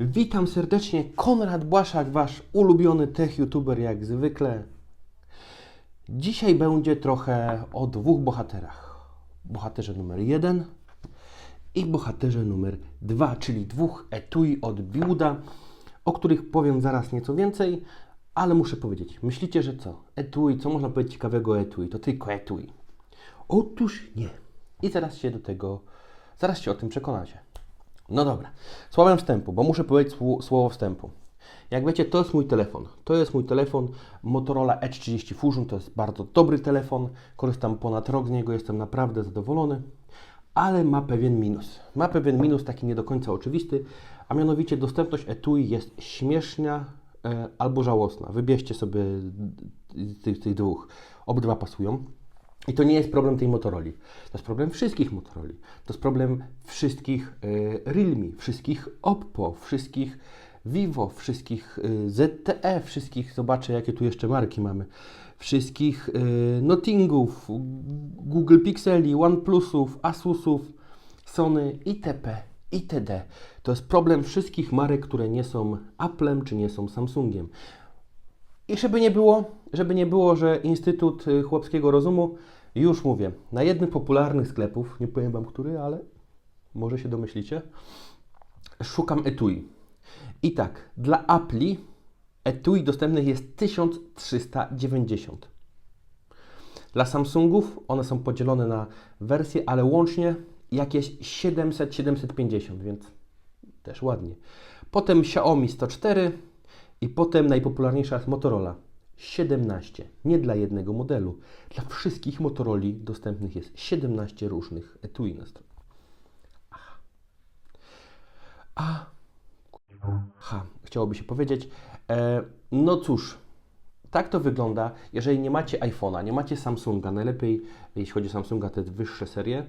Witam serdecznie, Konrad Błaszak, wasz ulubiony tech youtuber jak zwykle. Dzisiaj będzie trochę o dwóch bohaterach. Bohaterze numer jeden i bohaterze numer dwa, czyli dwóch etui od Biuda, o których powiem zaraz nieco więcej, ale muszę powiedzieć, myślicie, że co? Etui, co można powiedzieć ciekawego o etui? To tylko etui. Otóż nie. I zaraz się do tego, zaraz się o tym przekonacie. No dobra, słowem wstępu, bo muszę powiedzieć sło- słowo wstępu. Jak wiecie, to jest mój telefon. To jest mój telefon Motorola Edge 30 Fusion. To jest bardzo dobry telefon. Korzystam ponad rok z niego, jestem naprawdę zadowolony. Ale ma pewien minus. Ma pewien minus, taki nie do końca oczywisty, a mianowicie dostępność etui jest śmieszna e, albo żałosna. Wybierzcie sobie tych, tych dwóch. Obydwa pasują. I to nie jest problem tej Motoroli. To jest problem wszystkich Motoroli. To jest problem wszystkich e, Realme, wszystkich Oppo, wszystkich Vivo, wszystkich e, ZTE, wszystkich, zobaczę jakie tu jeszcze marki mamy, wszystkich e, Nottingów, Google Pixeli, OnePlusów, Asusów, Sony itp. itd. To jest problem wszystkich marek, które nie są Applem czy nie są Samsungiem. I żeby nie było, żeby nie było, że Instytut y, Chłopskiego Rozumu, już mówię, na jednym z popularnych sklepów, nie powiem Wam który, ale może się domyślicie, szukam etui. I tak, dla Appli etui dostępnych jest 1390. Dla Samsungów one są podzielone na wersje, ale łącznie jakieś 700-750, więc też ładnie. Potem Xiaomi 104 i potem najpopularniejsza jest Motorola 17. Nie dla jednego modelu. Dla wszystkich Motoroli dostępnych jest 17 różnych etui na stronie. Aha. A. Ha, chciałoby się powiedzieć. E, no cóż, tak to wygląda, jeżeli nie macie iPhone'a, nie macie Samsunga, najlepiej jeśli chodzi o Samsunga, te wyższe serie,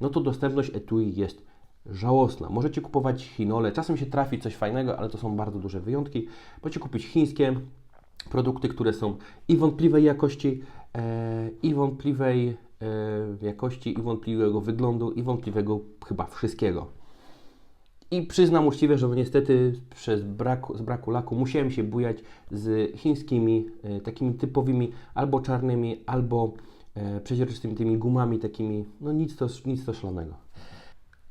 no to dostępność etui jest żałosna. Możecie kupować chinole, czasem się trafi coś fajnego, ale to są bardzo duże wyjątki. Możecie kupić chińskie produkty, które są i wątpliwej jakości, e, i wątpliwej e, jakości, i wątpliwego wyglądu, i wątpliwego chyba wszystkiego. I przyznam uczciwie, że niestety przez braku, z braku laku musiałem się bujać z chińskimi, e, takimi typowymi albo czarnymi, albo e, przeźroczystymi tymi gumami takimi, no nic to, nic to szalonego.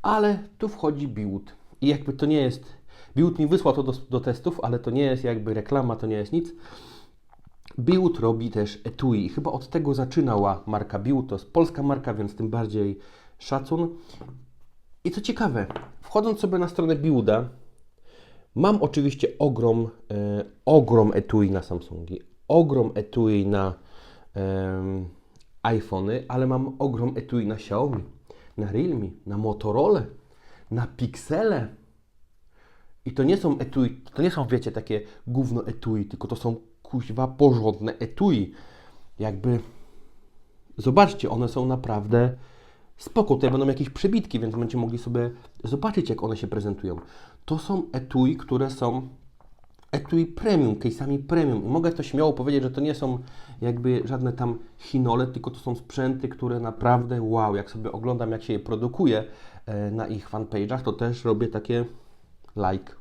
Ale tu wchodzi Biłt. I jakby to nie jest, Biłt mi wysłał to do, do testów, ale to nie jest jakby reklama, to nie jest nic. Biłt robi też etui. Chyba od tego zaczynała marka Biłt. To jest polska marka, więc tym bardziej szacun. I co ciekawe, wchodząc sobie na stronę Biuda, mam oczywiście ogrom, e, ogrom etui na Samsungi, ogrom etui na em, iPhony, ale mam ogrom etui na Xiaomi, na Realme, na Motorola, na Pixele. I to nie są etui, to nie są, wiecie, takie gówno etui, tylko to są kuźwa porządne etui. Jakby, zobaczcie, one są naprawdę spoko. Tutaj będą jakieś przebitki, więc będziecie mogli sobie zobaczyć, jak one się prezentują. To są etui, które są etui premium, case'ami premium. I mogę to śmiało powiedzieć, że to nie są jakby żadne tam chinole, tylko to są sprzęty, które naprawdę wow, jak sobie oglądam, jak się je produkuje e, na ich fanpage'ach, to też robię takie like,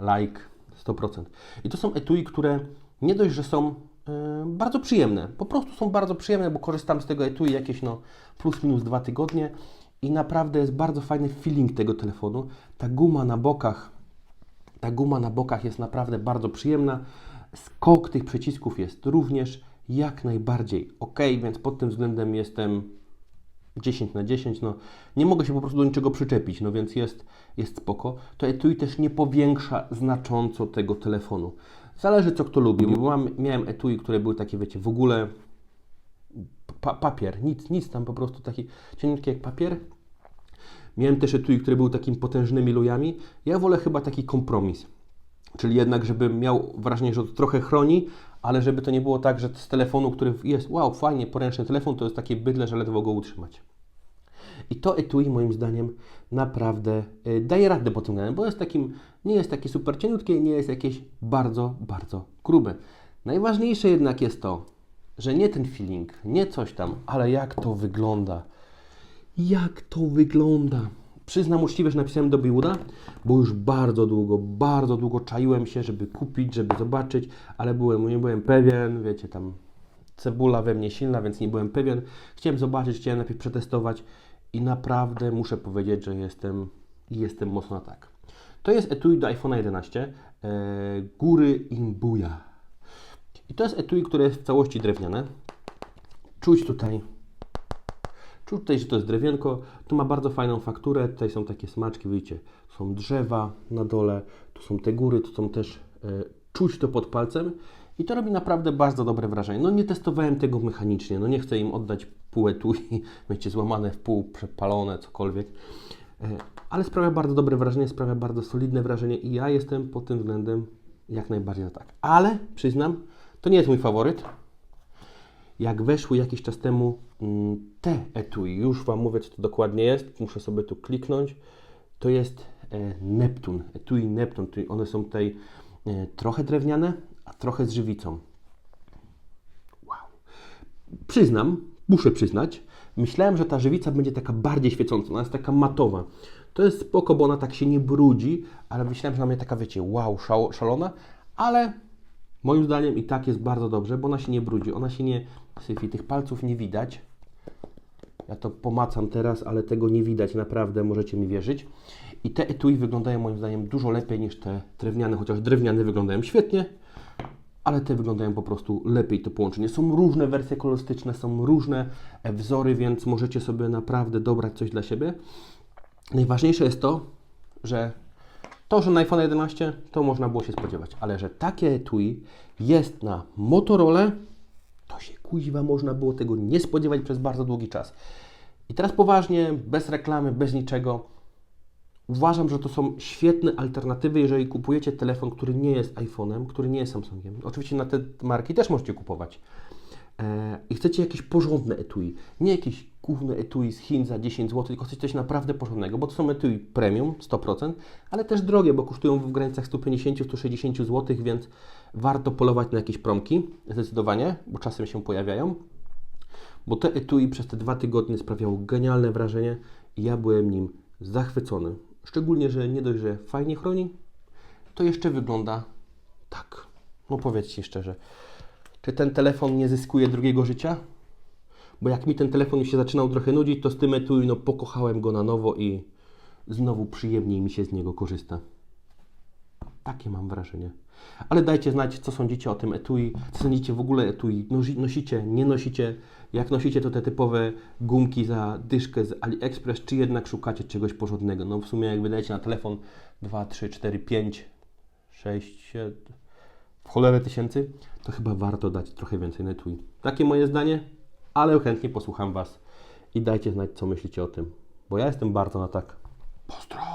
like 100%. I to są etui, które nie dość, że są e, bardzo przyjemne, po prostu są bardzo przyjemne, bo korzystam z tego etui jakieś no plus minus dwa tygodnie i naprawdę jest bardzo fajny feeling tego telefonu. Ta guma na bokach ta guma na bokach jest naprawdę bardzo przyjemna. Skok tych przycisków jest również jak najbardziej ok, więc pod tym względem jestem 10 na 10. No, nie mogę się po prostu do niczego przyczepić, no więc jest, jest spoko. To etui też nie powiększa znacząco tego telefonu. Zależy co kto lubi, bo mam, miałem etui, które były takie, wiecie, w ogóle pa papier, nic, nic tam po prostu taki cieniutki jak papier. Miałem też etui, które były takimi potężnymi lujami. Ja wolę chyba taki kompromis. Czyli jednak, żebym miał wrażenie, że to trochę chroni, ale żeby to nie było tak, że z telefonu, który jest, wow, fajnie, poręczny telefon, to jest takie bydle, że ledwo go utrzymać. I to etui moim zdaniem naprawdę y, daje radę pod tym względem, bo jest takim, nie jest takie super cieniutkie, nie jest jakieś bardzo, bardzo grube. Najważniejsze jednak jest to, że nie ten feeling, nie coś tam, ale jak to wygląda. Jak to wygląda. Przyznam uczciwie, że napisałem do Biwooda, bo już bardzo długo, bardzo długo czaiłem się, żeby kupić, żeby zobaczyć, ale byłem, nie byłem pewien, wiecie, tam cebula we mnie silna, więc nie byłem pewien. Chciałem zobaczyć, chciałem najpierw przetestować i naprawdę muszę powiedzieć, że jestem, jestem mocno tak. To jest etui do iPhone 11 e, Góry Imbuja. I to jest etui, które jest w całości drewniane. Czuć tutaj Czuć tutaj, że to jest drewienko. Tu ma bardzo fajną fakturę. Tutaj są takie smaczki, widzicie, są drzewa na dole, tu są te góry, tu są też e, czuć to pod palcem. I to robi naprawdę bardzo dobre wrażenie. No nie testowałem tego mechanicznie, no nie chcę im oddać pół etui, wiecie, złamane w pół, przepalone, cokolwiek. E, ale sprawia bardzo dobre wrażenie, sprawia bardzo solidne wrażenie i ja jestem pod tym względem jak najbardziej na tak. Ale przyznam, to nie jest mój faworyt. Jak weszły jakiś czas temu mm, te etui, już Wam mówię, co to dokładnie jest, muszę sobie tu kliknąć, to jest e, Neptun, etui Neptun, czyli one są tutaj e, trochę drewniane, a trochę z żywicą. Wow. Przyznam, muszę przyznać, myślałem, że ta żywica będzie taka bardziej świecąca, ona jest taka matowa. To jest spoko, bo ona tak się nie brudzi, ale myślałem, że ona będzie taka, wiecie, wow, szalona, ale moim zdaniem i tak jest bardzo dobrze, bo ona się nie brudzi, ona się nie syfi, tych palców nie widać. Ja to pomacam teraz, ale tego nie widać, naprawdę, możecie mi wierzyć. I te etui wyglądają moim zdaniem dużo lepiej niż te drewniane, chociaż drewniane wyglądają świetnie, ale te wyglądają po prostu lepiej to połączenie. Są różne wersje kolorystyczne, są różne wzory, więc możecie sobie naprawdę dobrać coś dla siebie. Najważniejsze jest to, że to, że na iPhone 11 to można było się spodziewać, ale że takie etui jest na Motorola, to się kuźwa można było tego nie spodziewać przez bardzo długi czas. I teraz poważnie, bez reklamy, bez niczego. Uważam, że to są świetne alternatywy, jeżeli kupujecie telefon, który nie jest iPhone'em, który nie jest Samsungiem. Oczywiście na te marki też możecie kupować. E, I chcecie jakieś porządne etui. Nie jakieś główne etui z Chin za 10 zł, tylko chcecie coś naprawdę porządnego, bo to są etui premium 100%, ale też drogie, bo kosztują w granicach 150-160 zł, więc warto polować na jakieś promki, zdecydowanie, bo czasem się pojawiają. Bo te etui przez te dwa tygodnie sprawiało genialne wrażenie i ja byłem nim zachwycony. Szczególnie, że nie dość, że fajnie chroni, to jeszcze wygląda tak. No powiedzcie szczerze, czy ten telefon nie zyskuje drugiego życia? Bo jak mi ten telefon już się zaczynał trochę nudzić, to z tym etui no pokochałem go na nowo i znowu przyjemniej mi się z niego korzysta. Takie mam wrażenie. Ale dajcie znać, co sądzicie o tym etui, co sądzicie w ogóle etui. Nosi, nosicie, nie nosicie? Jak nosicie, to te typowe gumki za dyszkę z AliExpress, czy jednak szukacie czegoś porządnego? No w sumie jak wydajecie na telefon 2, 3, 4, 5, 6, 7, w cholerę tysięcy, to chyba warto dać trochę więcej na etui. Takie moje zdanie, ale chętnie posłucham Was i dajcie znać, co myślicie o tym, bo ja jestem bardzo na tak. Pozdro!